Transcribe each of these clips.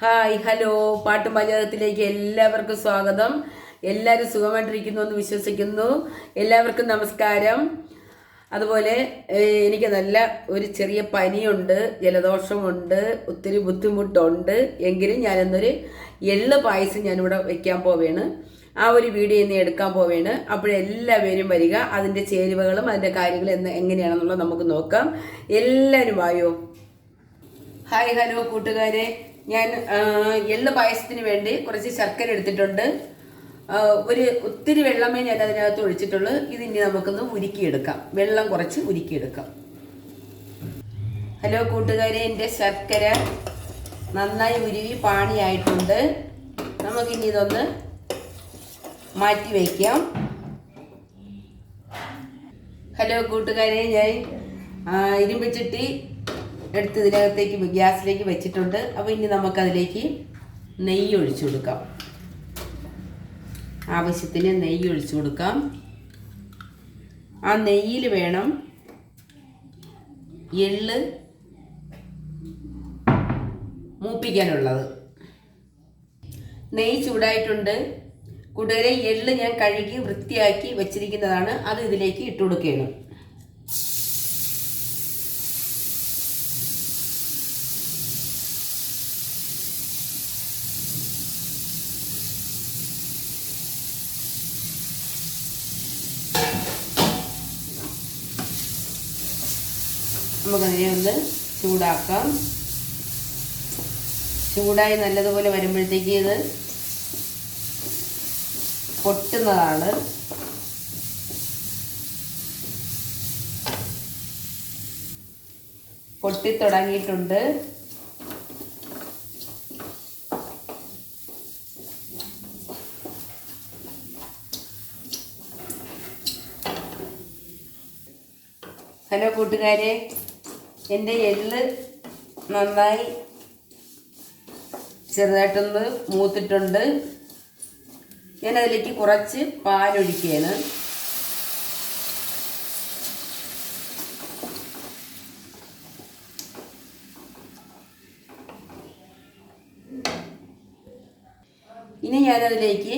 Hi hello. പാട്ടും പഞ്ചായത്തിലേക്ക് എല്ലാവർക്കും സ്വാഗതം. എല്ലാവരും സുഖമായിട്ടിരിക്കുന്നു എന്ന് വിശ്വസിക്കുന്നു. എല്ലാവർക്കും നമസ്കാരം. അതുപോലെ എനിക്ക് നല്ല ഒരു ചെറിയ പനിയുണ്ട് ജലദോഷമുണ്ട് ഒത്തിരി ബുദ്ധിമുട്ടുണ്ട്. എങ്കിലും ഞാനെന്നൊരു എള്ള് പായസം ഞാനിവിടെ വെക്കാൻ പോവേണ്. ആ ഒരു വീഡിയോ ഇന്ന് എടുക്കാൻ പോവേണ്. അപ്പോഴെല്ലാവരും വരിക അതിന്റെ ചേരുവകളും അതിന്റെ കാര്യങ്ങളും എന്ന് എങ്ങനെയാണെന്നുള്ളത് നമുക്ക് നോക്കാം. എല്ലാവരും വായോ. ഹായ് ഹലോ കൂട്ടുകാരെ. ഞാൻ എള്ള് പായസത്തിന് വേണ്ടി കുറച്ച് ശർക്കര എടുത്തിട്ടുണ്ട്. ഒരു ഒത്തിരി വെള്ളമേ ഞാൻ അതിനകത്ത് ഒഴിച്ചിട്ടുള്ളൂ. ഇതിനി നമുക്കൊന്ന് ഉരുക്കിയെടുക്കാം. വെള്ളം കുറച്ച് ഉരുക്കിയെടുക്കാം. ഹലോ കൂട്ടുകാരെ എന്റെ ശർക്കര നന്നായി ഉരുവി പാണിയായിട്ടുണ്ട്. നമുക്കിനി ഇതൊന്ന് മാറ്റി വയ്ക്കാം. ഹലോ കൂട്ടുകാരെ ഞാൻ ഇരുമ്പിച്ചിട്ടി ഇരുമ്പ് ചട്ടി എടുത്ത് ഇതിനകത്തേക്ക് ഗ്യാസിലേക്ക് വെച്ചിട്ടുണ്ട്. അപ്പോൾ ഇനി നമുക്കതിലേക്ക് നെയ്യ് ഒഴിച്ചു കൊടുക്കാം. ആവശ്യത്തിന് നെയ്യ് ഒഴിച്ചു കൊടുക്കാം. ആ നെയ്യിൽ വേണം എള്ള് മൂപ്പിക്കാനുള്ളത്. നെയ്യ് ചൂടായിട്ടുണ്ട്. കൂട്ടുകാരെ എള്ള് ഞാൻ കഴുകി വൃത്തിയാക്കി വെച്ചിരിക്കുന്നതാണ്. അത് ഇതിലേക്ക് ഇട്ട് കൊടുക്കുകയാണ്. നമുക്കതിനെ ഒന്ന് ചൂടാക്കാം. ചൂടായി നല്ലതുപോലെ വരുമ്പോഴത്തേക്ക് ഇത് പൊട്ടുന്നതാണ്. പൊട്ടിത്തുടങ്ങിയിട്ടുണ്ട്. ഹലോ കൂട്ടുകാരെ. എന്റെ എള്ള് നന്നായി ചെറുതായിട്ടൊന്ന് മൂത്തിട്ടുണ്ട്. ഞാൻ അതിലേക്ക് കുറച്ച് പാലൊഴിക്കുകയാണ്. ഇനി ഞാനതിലേക്ക്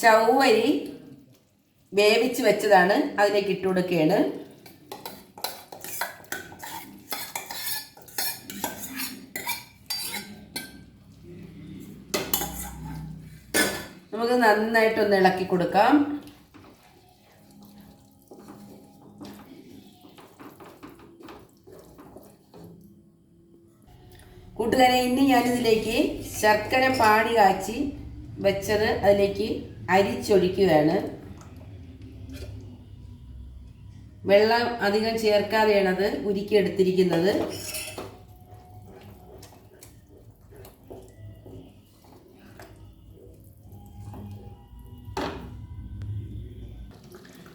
ചവ്വരി വേവിച്ച് വെച്ചതാണ് അതിലേക്ക് ഇട്ട് കൊടുക്കുകയാണ് നമുക്ക് നന്നായിട്ടൊന്ന് ഇളക്കി കൊടുക്കാം. കൂട്ടുകാരെ ഇനി ഞാനിതിലേക്ക് ശർക്കര പാടി കാച്ചി വെച്ചത് അതിലേക്ക് അരിച്ചൊഴിക്കുകയാണ്. വെള്ളം അധികം ചേർക്കാതെയാണ് അത് ഉരുക്കിയെടുത്തിരിക്കുന്നത്.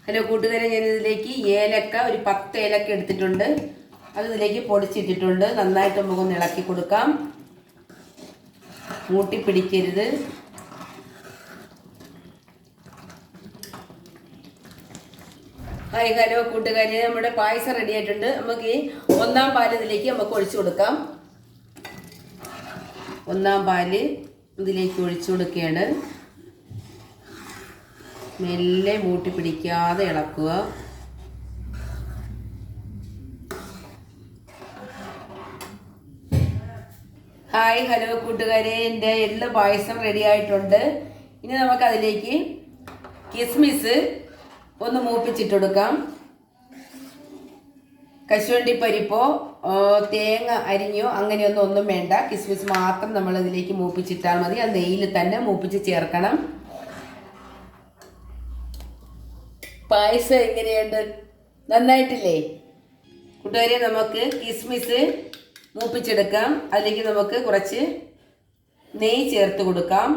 ഹലോ കൂട്ടുകാരെ ഞാൻ ഇതിലേക്ക് ഏലക്ക ഒരു പത്ത് ഏലക്ക എടുത്തിട്ടുണ്ട്. അത് ഇതിലേക്ക് പൊടിച്ചിട്ടിട്ടുണ്ട്. നന്നായിട്ട് നമുക്കൊന്ന് ഇളക്കി കൊടുക്കാം. മൂട്ടി പിടിക്കരുത്. ഹായ് ഹലോ കൂട്ടുകാരെ. നമ്മുടെ പായസം റെഡി ആയിട്ടുണ്ട്. നമുക്ക് ഈ ഒന്നാം പാൽ ഇതിലേക്ക് നമുക്ക് ഒഴിച്ചു കൊടുക്കാം. ഒന്നാം പാൽ ഇതിലേക്ക് ഒഴിച്ചു കൊടുക്കുകയാണ്. മെല്ലെ മൂട്ടി പിടിക്കാതെ ഇളക്കുക. ഹായ് ഹലോ കൂട്ടുകാരെ. എന്റെ എള്ള് പായസം റെഡി ആയിട്ടുണ്ട്. ഇനി നമുക്ക് അതിലേക്ക് കിസ്മിസ് ഒന്ന് മൂപ്പിച്ചിട്ട് കൊടുക്കാം. കശുവണ്ടി പരിപ്പോ തേങ്ങ അരിഞ്ഞോ അങ്ങനെയൊന്നും ഒന്നും വേണ്ട. കിസ്മിസ് മാത്രം നമ്മൾ ഇതിലേക്ക് മൂപ്പിച്ചിട്ടാൽ മതി. ആ നെയ്യിൽ തന്നെ മൂപ്പിച്ച് ചേർക്കണം. പായസം എങ്ങനെയുണ്ട്? നന്നായിട്ടില്ലേ? കൂട്ടുകാരെ നമുക്ക് കിസ്മിസ് മൂപ്പിച്ചെടുക്കാം. അല്ലെങ്കിൽ നമുക്ക് കുറച്ച് നെയ്യ് ചേർത്ത് കൊടുക്കാം.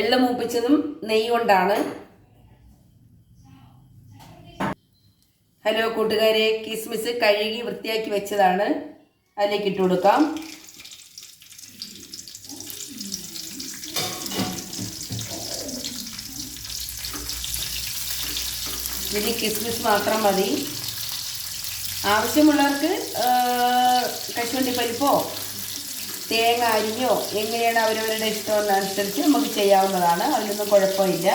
എള്ള് മൂപ്പിച്ചതും നെയ്യ് കൊണ്ടാണ്. ഹലോ കൂട്ടുകാരെ കിസ്മിസ് കഴുകി വൃത്തിയാക്കി വെച്ചതാണ്. അതിലേക്ക് ഇട്ട് കൊടുക്കാം. ഇതിൽ കിസ്മിസ് മാത്രം മതി. ആവശ്യമുള്ളവർക്ക് കശുവണ്ടി പരിപ്പോ തേങ്ങ അരിഞ്ഞോ എങ്ങനെയാണ് അവരവരുടെ ഇഷ്ടമെന്നനുസരിച്ച് നമുക്ക് ചെയ്യാവുന്നതാണ്. അതിലൊന്നും കുഴപ്പമില്ല.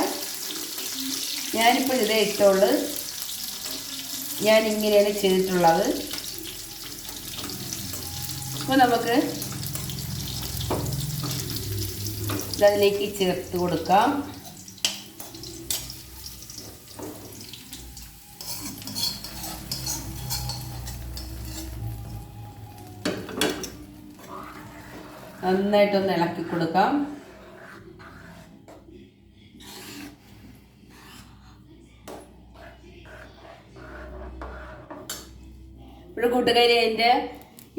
ഞാനിപ്പോൾ ഇതേ ഇഷ്ടമുള്ളത് ഞാൻ ഇങ്ങനെയാണ് ചെയ്തിട്ടുള്ളത്. അപ്പോൾ നമുക്ക് ഇതിലേക്ക് ചേർത്ത് കൊടുക്കാം. നന്നായിട്ടൊന്ന് ഇളക്കി കൊടുക്കാം. ഇപ്പോഴും കൂട്ടുകാരി എന്റെ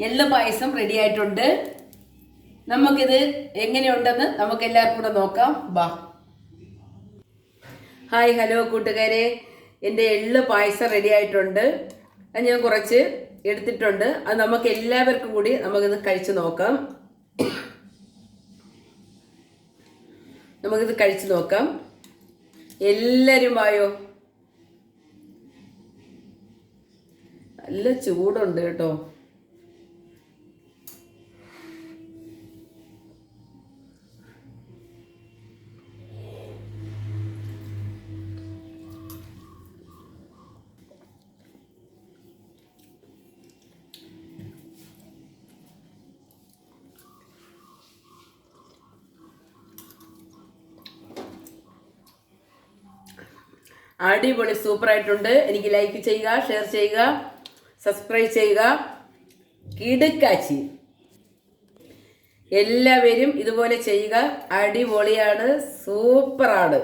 എള്ള് പായസം റെഡി ആയിട്ടുണ്ട്. നമുക്കിത് എങ്ങനെയുണ്ടെന്ന് നമുക്ക് എല്ലാവർക്കും കൂടെ നോക്കാം. ബാ. ഹായ് ഹലോ കൂട്ടുകാരെ. എന്റെ എള്ള് പായസം റെഡി ആയിട്ടുണ്ട്. അത് ഞാൻ കുറച്ച് എടുത്തിട്ടുണ്ട്. അത് നമുക്ക് എല്ലാവർക്കും കൂടി നമുക്കിത് കഴിച്ച് നോക്കാം. നമുക്കിത് കഴിച്ച് നോക്കാം. എല്ലാവരും വായോ? നല്ല ചൂടുണ്ട് കേട്ടോ. അടിപൊളി സൂപ്പർ ആയിട്ടുണ്ട് എനിക്ക് ലൈക്ക് ചെയ്യുക ഷെയർ ചെയ്യുക സബ്സ്ക്രൈബ് ചെയ്യുക. കിടുക്കാച്ചി. എല്ലാവരും ഇതുപോലെ ചെയ്യുക. അടിപൊളിയാണ് സൂപ്പറാണ്.